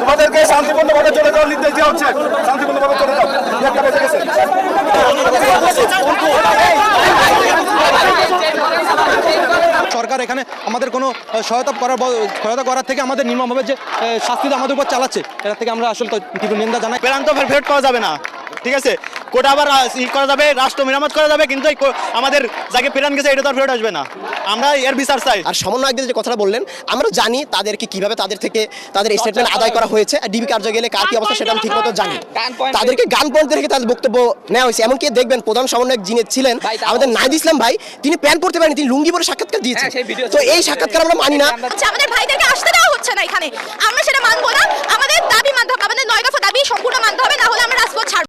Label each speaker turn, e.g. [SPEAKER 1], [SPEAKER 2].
[SPEAKER 1] তোমাদেরকে শান্তিপূর্ণ ভাবে চলে যাওয়ার নির্দেশ দেওয়া হচ্ছে। শান্তিপূর্ণ ভাবে চলে যাও। গেছে।
[SPEAKER 2] সরকার এখানে আমাদের কোনো সহায়তা করার সহায়তা করার থেকে আমাদের নির্মমভাবে যে শাস্তিটা আমাদের উপর চালাচ্ছে এটা থেকে আমরা আসলে তীব্র নিন্দা জানাই।
[SPEAKER 3] বেড়ান্ত ফেরত পাওয়া যাবে না। ঠিক আছে? কোটা আবার ই করা যাবে রাষ্ট্র মেরামত করা যাবে কিন্তু আমাদের যাকে প্রাণ গেছে এটা তো ফেরত আসবে না। আমরা এর বিচার চাই।
[SPEAKER 4] আর সমন্বয়কদের যে কথাটা বললেন আমরা জানি তাদেরকে কীভাবে তাদের থেকে তাদের স্টেটমেন্ট আদায় করা হয়েছে। ডিবি কার্য গেলে কার কি অবস্থা সেটা আমি ঠিকমতো জানি। তাদেরকে গান পয়েন্ট রেখে তাদের বক্তব্য নেওয়া হয়েছে। এমনকি দেখবেন প্রধান সমন্বয়ক যিনি ছিলেন আমাদের নাইদ ইসলাম ভাই তিনি প্যান্ট পড়তে পারেন তিনি লুঙ্গি পরে সাক্ষাৎকার দিয়েছেন। তো এই সাক্ষাৎকার আমরা মানি না।
[SPEAKER 5] আচ্ছা আমাদের ভাইদেরকে আসতে দেওয়া হচ্ছে না এখানে। আমরা সেটা মানবো